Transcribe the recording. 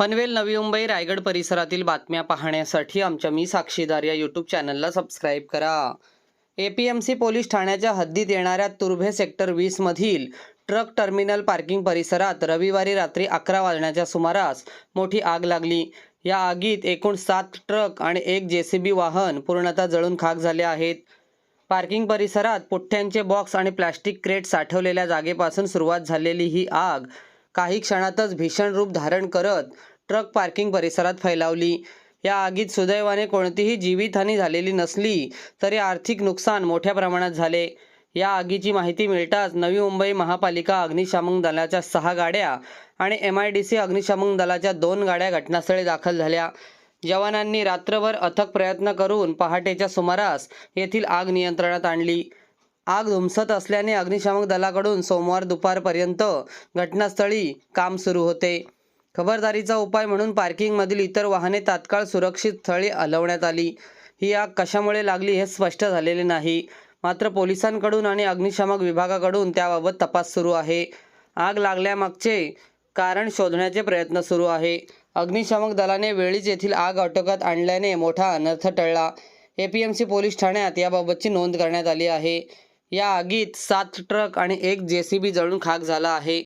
पनवेल नवी मुंबई रायगड परिसरातील बातम्या पाहण्यासाठी आमच्या मी साक्षीदार या यूट्यूब चॅनलला सबस्क्राईब करा. A P M C police ठाण्याच्या हद्दीत येणाऱ्या तुर्भे सेक्टर वीसमधील ट्रक टर्मिनल पार्किंग परिसरात रविवारी रात्री अकरा वाजण्याच्या सुमारास मोठी आग लागली. या आगीत एकूण सात ट्रक आणि एक जे सी बी वाहन पूर्णतः जळून खाक झाले आहेत. पार्किंग परिसरात पुठ्ठ्यांचे बॉक्स आणि प्लॅस्टिक क्रेट साठवलेल्या जागेपासून सुरुवात झालेली ही आग काही क्षणातच भीषण रूप धारण करत ट्रक पार्किंग परिसरात फैलावली. या आगीत सुदैवाने कोणतीही जीवितहानी झालेली नसली तरी आर्थिक नुकसान मोठ्या प्रमाणात झाले. या आगीची माहिती मिळताच नवी मुंबई महापालिका अग्निशामक दलाच्या सहा गाड्या आणि एम आय डी सी अग्निशामक दलाच्या दोन गाड्या घटनास्थळी दाखल झाल्या. जवानांनी रात्रभर अथक प्रयत्न करून पहाटेच्या सुमारास येथील आग नियंत्रणात आणली. आग धुमसत असल्याने अग्निशामक दलाकडून सोमवार दुपारपर्यंत घटनास्थळी काम सुरू होते. खबरदारीचा उपाय म्हणून पार्किंगमधील इतर वाहने तात्काळ सुरक्षित स्थळी हलवण्यात आली. ही आग कशामुळे लागली हे स्पष्ट झालेले नाही. मात्र पोलिसांकडून आणि अग्निशामक विभागाकडून त्याबाबत तपास सुरू आहे. आग लागल्यामागचे कारण शोधण्याचे प्रयत्न सुरू आहे. अग्निशामक दलाने वेळीच येथील आग आटोक्यात आणल्याने मोठा अनर्थ टळला. A P M C police ठाण्यात याबाबतची नोंद करण्यात आली आहे. या आगीत सात ट्रक आणि एक जे सी बी जळून खाक झाला आहे.